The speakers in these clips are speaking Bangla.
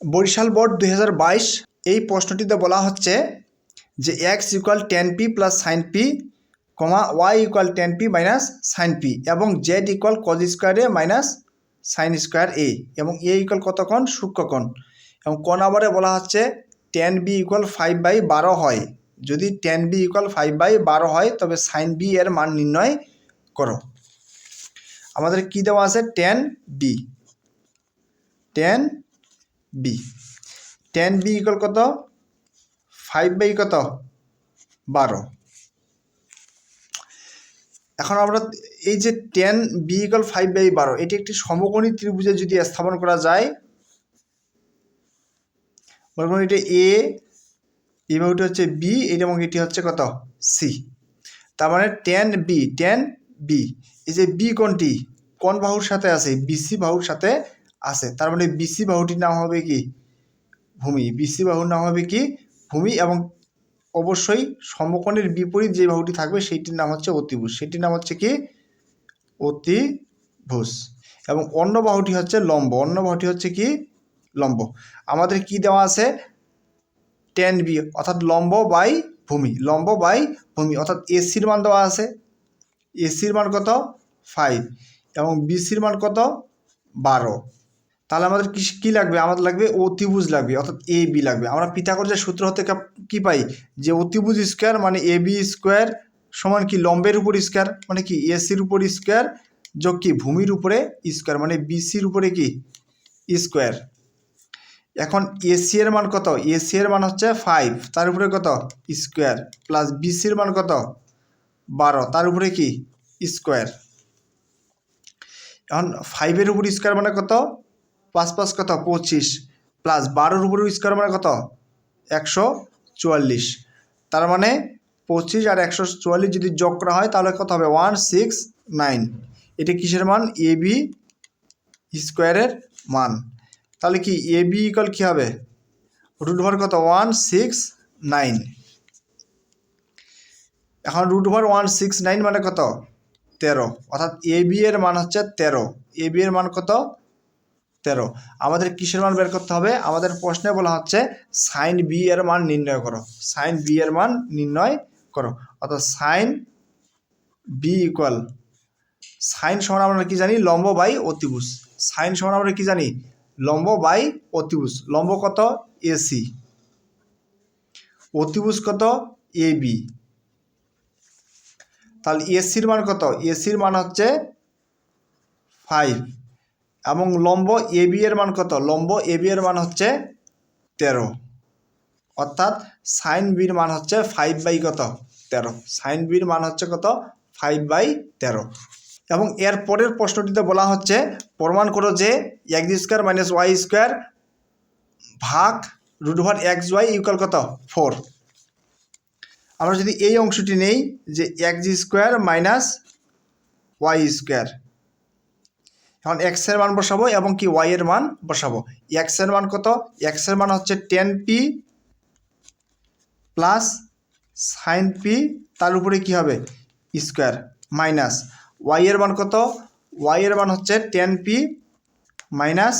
বরিশাল বোর্ড দু হাজার বাইশ এই প্রশ্নটিতে বলা হচ্ছে যে x equal tan p plus sine p comma y equal tan p minus sine p এবং z equal cos square minus sine square a এবং এ ইকুয়াল কত কোণ সূক্ষ্মকোণ এবং ক নাম্বারে বলা হচ্ছে tan B equal five by বারো হয়। যদি tan B equal five by বারো হয়, তবে সাইন বি এর মান নির্ণয় করো। আমাদের কি দেওয়া আছে? Tan B tan B tan B equal কত? ফাইভ বাই কত? বারো। এখন আমরা এই যে tan B equal five by বারো, এটি একটি সমকোণী ত্রিভুজে যদি স্থাপন করা যায়, মনে করুন এটা এ এই বাহুটি হচ্ছে বি এবং এটি হচ্ছে কত? সি তার মানে টেন বি টেন বি এই যে বি কোনটি কোন বাহুর সাথে আছে? বিসি বাহুর সাথে আছে। তার মানে বিসি বাহুটির নাম হবে কি? ভূমি। বিসি বাহুর নাম হবে কি? ভূমি এবং অবশ্যই সমকোণের বিপরীত যে বাহুটি থাকবে সেইটির নাম হচ্ছে অতিভুজ। সেটির নাম হচ্ছে কি? অতিভুজ। এবং অন্য বাহুটি হচ্ছে লম্ব। অন্য বাহুটি হচ্ছে কি? লম্ব। আমাদের কি দেওয়া আছে? টেন বি অর্থাৎ লম্ব বাই ভূমি। লম্ব বাই ভূমি। অর্থাৎ এসির মান দেওয়া আছে। এসির মান কত? ফাইভ এবং বিসির মান কত? বারো। তাহলে আমাদের কি কী লাগবে? আমাদের লাগবে অতিভুজ লাগবে, অর্থাৎ এ বি লাগবে। আমরা পিথাগোরাসের সূত্র হতে কা- পাই? যে অতিভুজ স্কোয়ার মানে এ বি স্কোয়ার সমান কি লম্বের উপর স্কোয়ার মানে কি এসির উপর স্কোয়ার যোগ কি ভূমির উপরে স্কোয়ার মানে বিসির উপরে কি? স্কোয়ার এখন এসি এর মান কত? এসি এর মান হচ্ছে ফাইভ তার উপরে কত? স্কোয়ার প্লাস বিসির মান কত? বারো। তার উপরে কি? স্কোয়ার এখন ফাইভের উপর স্কোয়ার মানে কত? পাঁচ পাঁচ কত? পঁচিশ। প্লাস বারোর উপর স্কোয়ার মানে কত? একশো চুয়াল্লিশ। তার মানে পঁচিশ আর একশো চুয়াল্লিশ যদি যোগ করা হয়, তাহলে কত হবে? ওয়ান সিক্স নাইন এটা কিসের মান? এ বি স্কোয়ারের মান। তাহলে কি এ বি ইকাল কী হবে? রুট ওভার কত? ওয়ান সিক্স নাইন এখন root over one six nine মানে কত? তেরো। অর্থাৎ এ বি এর মান হচ্ছে তেরো। এ বি এর মান কত? তেরো। আমাদের কিসের মান বের করতে হবে? আমাদের প্রশ্নে বলা হচ্ছে সাইন বি এর মান নির্ণয় করো। সাইন বি এর মান নির্ণয় করো। অর্থাৎ সাইন বি ইকুয়াল সাইন সমান আমরা কি জানি? লম্ব বাই অতিভুজ। সাইন সমান আমরা কি জানি? লম্ব বাই অতিভুজ। লম্ব কত? এসি অতিভুজ কত? এ বি তাহলে এসির মান কত? এসির মান হচ্ছে ফাইভ এবং লম্ব এ বি এর মান কত? লম্ব এ বি এর মান হচ্ছে তেরো। অর্থাৎ সাইন বির মান হচ্ছে ফাইভ বাই কত? তেরো। সাইন বির মান হচ্ছে কত? ফাইভ বাই তেরো। এবং এর পরের প্রশ্নটিতে বলা হচ্ছে, প্রমাণ করো যে x square minus y square ভাগ root over x y equal কত? ফোর আমরা যদি এই অংশটি নেই যে x square minus y square এখন এক্সের মান বসাবো এবং কি ওয়াই এর মান বসাবো। এক্সের মান কত? এক্সের মান হচ্ছে tan p plus sine p তার উপরে কি হবে? স্কোয়ার মাইনাস ওয়াই এর মান কত? ওয়াই এর মান হচ্ছে tan P minus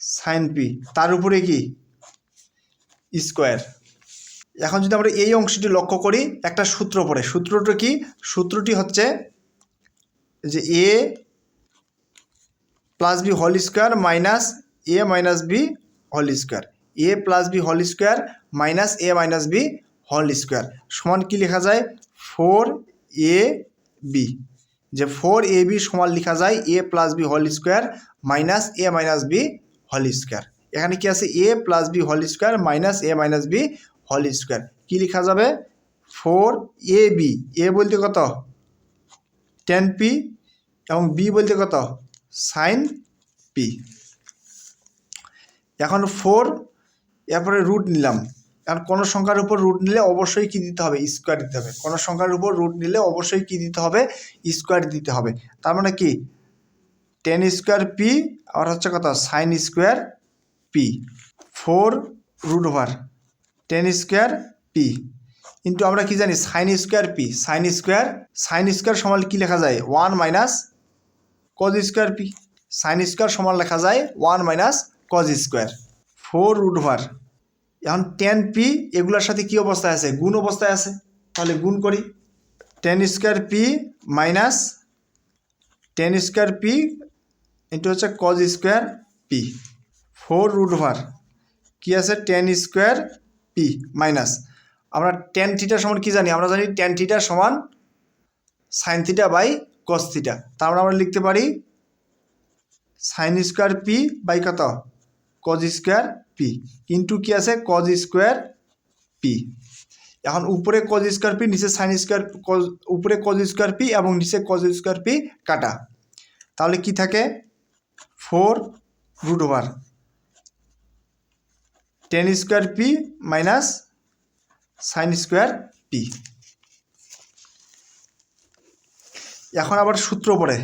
sin P তার উপরে কি? স্কোয়ার এখন যদি আমরা এই অংশটি লক্ষ্য করি, একটা সূত্র পড়ে। সূত্রটা কি? সূত্রটি হচ্ছে যে A plus B whole square minus A minus B whole square A plus B whole square minus A minus B whole square সমান কি লেখা যায়? ফোর এ বি যে ফোর এ বি সমান লেখা যায় A plus B whole square minus A minus B whole square এখানে কি আছে? A plus B whole square minus A minus B whole square কী লেখা যাবে? ফোর এ বি এ বলতে কত? টেন পি এবং বি বলতে কত? সাইন পি এখন ফোর এরপরে রুট নিলাম। এখন কোনো সংখ্যার উপর রুট নিলে অবশ্যই কি দিতে হবে? স্কোয়ার দিতে হবে। কোনো সংখ্যার উপর রুট নিলে অবশ্যই কি দিতে হবে? স্কোয়ার দিতে হবে। তার মানে কি? টেন স্কোয়ার পি আর হচ্ছে কত? Sin square P four root over tan square P কিন্তু আমরা কি জানি? Sin square P sin square sin square সমান কি লেখা যায়? One minus cos square P sin square সমান লেখা যায় one minus cos square four root over এখন টেন পি এগুলোর সাথে কী অবস্থায় আছে? গুণ অবস্থায় আছে। তাহলে গুণ করি। Tan square P minus tan square P into হচ্ছে cos square P four root over কী আছে? টেন স্কোয়ার পি মাইনাস আমরা টেন থিটার সমান কী জানি? আমরা জানি টেন থিটার সমান sin theta by cos theta তারপর আমরা লিখতে পারি সাইন স্কোয়ার পি বাই কত? কজ স্কোয়ার পি ইন্টু কী আছে? কজ স্কোয়ার পি এখন উপরে কজ স্কোয়ার পি নিচে সাইন স্কোয়ার কজ উপরে কজ স্কোয়ার পি এবং নিচে কজ স্কোয়ার পি কাটা। তাহলে কি থাকে? Four root over tan square P minus sin square P এখন আবার সূত্র পড়ে।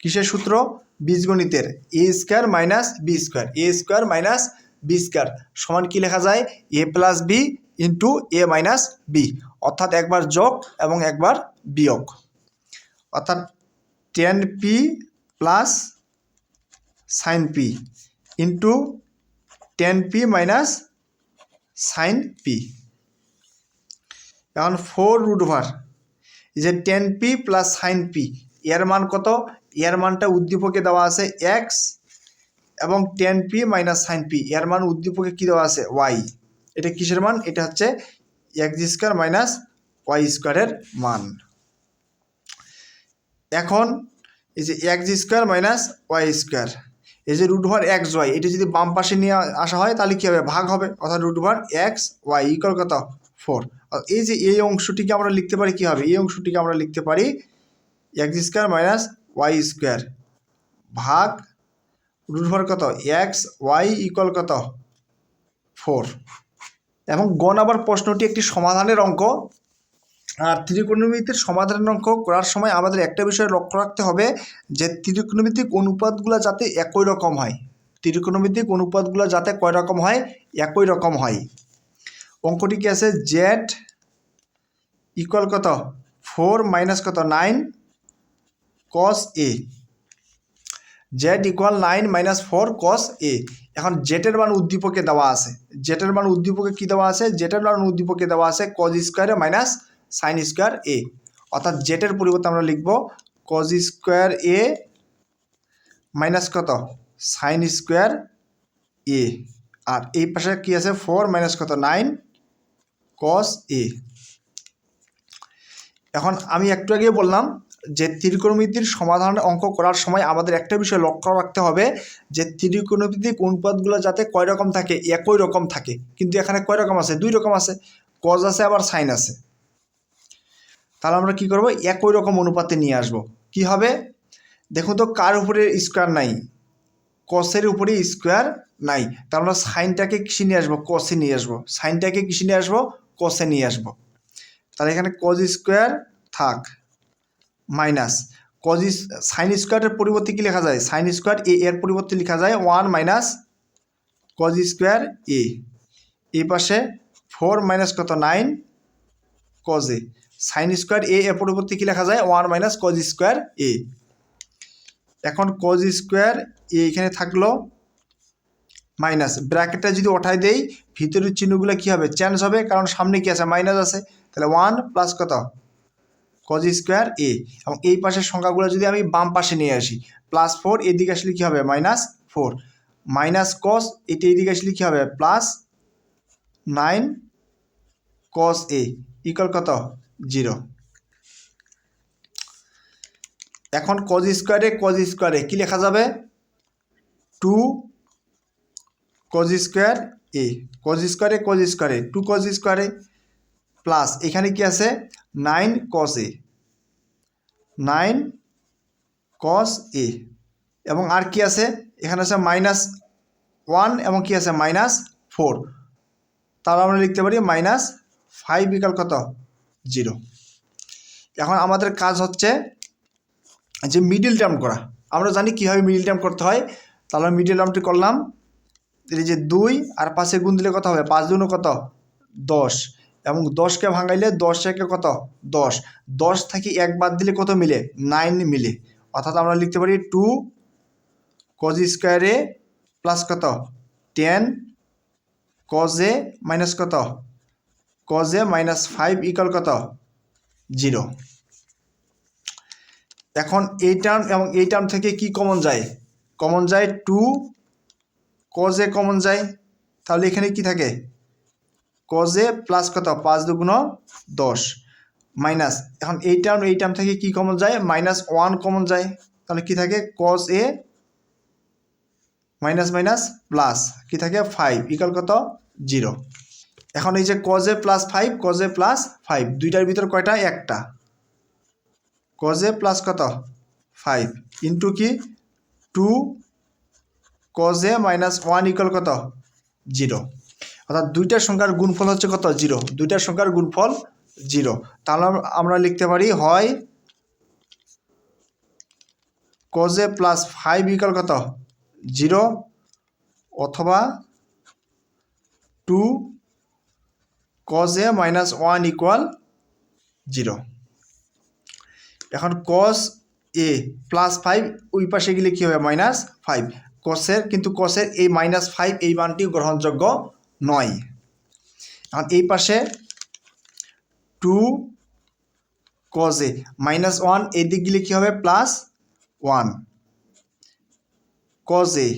কিসের সূত্র? বীজগণিতের। A square minus B square A square minus B square সমান কি লেখা যায়? A plus B into A minus B অর্থাৎ একবার যোগ এবং একবার বিয়োগ। অর্থাৎ tan P plus sin P into tan P minus sin P এখন ফোর রুট ওভার যে tan P plus sin P এর মান কত? এর মানটা উদ্দীপকে দেওয়া আছে এক্স এবং tan P minus sin P এর মান উদ্দীপকে কী দেওয়া আছে? ওয়াই এটা কিসের মান? এটা হচ্ছে এক্স স্কোয়ার মাইনাস ওয়াই স্কোয়ারের মান। এখন এই যে X square minus Y square এই যে রুট ওভার এক্স ওয়াই এটা যদি বাম পাশে নিয়ে আসা হয় তাহলে কী হবে? ভাগ হবে। অর্থাৎ root over X Y equal কত? ফোর এই যে এই অংশটিকে আমরা লিখতে পারি কী হবে? এই অংশটিকে আমরা লিখতে পারি X square minus Y square ভাগ রুট ওভার কত? এক্স ওয়াই ইকুয়াল কত? ফোর এবং গণ আবার প্রশ্নটি একটি সমাধানের অঙ্ক। আর ত্রিকোণমিতির সমাধানের অঙ্ক করার সময় আমাদের একটা বিষয় লক্ষ্য রাখতে হবে যে ত্রিকোণমিতিক অনুপাতগুলো যাতে একই রকম হয়। ত্রিকোণমিতিক অনুপাতগুলো যাতে কয় রকম হয়? একই রকম হয়। অঙ্কটি কি আছে জেড ইকুয়াল কত? ফোর মাইনাস কত? Nine cos A Z equal nine minus four cos A এখন জেটের মান উদ্দীপকে দেওয়া আছে। জেটের মান উদ্দীপকে কী দেওয়া আছে? জেটের মান উদ্দীপকে দেওয়া আছে কজ স্কোয়ারে মাইনাস সাইন স্কোয়ার এ অর্থাৎ জেটের পরিবর্তে আমরা লিখব কজ স্কোয়ার এ মাইনাস কত? সাইন স্কোয়ার এ আর এই পাশে কী আছে? ফোর মাইনাস কত? নাইন কস এ এখন আমি একটু আগে বললাম যে ত্রিকোণমিতির সমাধান অঙ্ক করার সময় আমাদের একটা বিষয় লক্ষ্য রাখতে হবে যে ত্রিকোণমিতিক অনুপাতগুলো যাতে কয় রকম থাকে, একই রকম থাকে। কিন্তু এখানে কয় রকম আছে? দুই রকম আছে। কজ আছে, আবার সাইন আছে। তাহলে আমরা কি করব? একই রকম অনুপাতে নিয়ে আসব। কি হবে? দেখুন তো, কার উপরে স্কোয়ার নাই? কসের উপরে স্কোয়ার নাই। তাহলে আমরা সাইনটাকে কিসে নিয়ে আসব? কসে নিয়ে আসব। সাইনটাকে কিসে নিয়ে আসব? কসে নিয়ে আসব। তাহলে এখানে কজ স্কোয়ার থাক মাইনাস কজ সাইন স্কোয়ারের পরিবর্তে কী লেখা যায়? সাইন স্কোয়ার এ এর পরিবর্তে লেখা যায় one minus cos square A এই পাশে ফোর মাইনাস কত? Nine cos A sin square A এর পরিবর্তে কী লেখা যায়? One minus cos square A এখন কজ স্কোয়ার এ এখানে থাকল মাইনাস। ব্র্যাকেটটা যদি ওঠাই দেই, ভিতরের চিহ্নগুলো কী হবে? চেঞ্জ হবে, কারণ সামনে কী আছে? মাইনাস আছে। তাহলে ওয়ান প্লাস কত? Cos square A. এবং এই পাশের সংখ্যাগুলো যদি আমি বাম পাশে নিয়ে আসি, প্লাস ফোর, এদিকে আসলে কী হবে? Minus four. মাইনাস কস এটা এদিকে আসলে কী হবে? Plus nine cos A. Equal কত? জিরো। এখন কজ স্কোয়ারে কজ স্কোয়ারে কী লেখা যাবে? Two cos square A cos স্কোয়ারে কজ স্কোয়ারে টু কজ স্কোয়ারে প্লাস এখানে কি আছে? নাইন কস এ নাইন কস এ এবং আর কি আছে? এখানে আছে মাইনাস ওয়ান এবং কি আছে? মাইনাস ফোর তাহলে আমরা লিখতে পারি মাইনাস ফাইভ বিকাল কত? জিরো এখন আমাদের কাজ হচ্ছে যে মিডিল টার্ম করা, আমরা জানি কীভাবে মিডিল টার্ম করতে হয়, তাহলে মিডিল টার্মটি করলাম এই যে দুই আর পাশে গুণ দিলে কত হবে? পাঁচ দুনো কত? দশ। এবং দশকে ভাঙাইলে দশ একে কত? দশ। দশ থেকে এক বাদ দিলে কত মিলে? নাইন মিলে। অর্থাৎ আমরা লিখতে পারি টু কজ স্কোয়ারে প্লাস কত? টেন কজে মাইনাস কত? কজে মাইনাস ফাইভ ইকাল কত? জিরো এখন এই টার্ম এবং এই টার্ম থেকে কি কমন যায়? কমন যায় টু কজে কমন যায়, তাহলে এখানে কি থাকে? কজে প্লাস কত? পাঁচ দুগুণ দশ। মাইনাস এখন এই টার্ম এই টার্ম থেকে কি কমন যায়? মাইনাস ওয়ান কমন যায়। তাহলে কি থাকে? Cos A minus minus plus কি থাকে? ফাইভ ইকাল কত? জিরো এখন এই যে কজে প্লাস ফাইভ কজে প্লাস ফাইভ দুইটার ভিতর কয়টা? একটা। কজে প্লাস কত? ফাইভ ইন্টু কি? টু কজে মাইনাস ওয়ান ইকাল কত? জিরো অর্থাৎ দুইটার সংখ্যার গুণফল হচ্ছে কত? জিরো দুইটার সংখ্যার গুণফল জিরো তাহলে আম- আমরা লিখতে পারি হয় কজে প্লাস ফাইভ ইকাল কত? জিরো অথবা টু কজে মাইনাস ওয়ান ইকুয়াল জিরো এখন কস এ প্লাস ফাইভ ওই পাশে গেলে কী হবে? মাইনাস ফাইভ কসের কিন্তু কসের এই মাইনাস ফাইভ এই মানটি গ্রহণযোগ্য নয়। এখন এই পাশে টু কজে মাইনাস ওয়ান এই দিক গেলে কী হবে? প্লাস ওয়ান কজে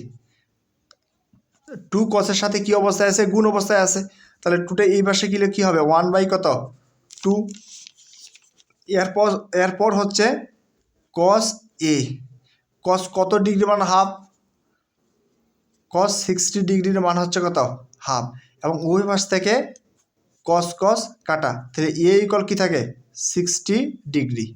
টু কসের সাথে কি অবস্থায় আছে? গুণ অবস্থায় আছে। তাহলে টুটা এই পাশে গেলে কী হবে? ওয়ান বাই কত? টু এরপর এরপর হচ্ছে কস এ কস কত ডিগ্রি মান হাফ কস সিক্সটি ডিগ্রির মান হচ্ছে কত? হাফ এবং উভয় পাশ থেকে কস কস কাটা। তাহলে এ ইকল কী থাকে? Sixty degree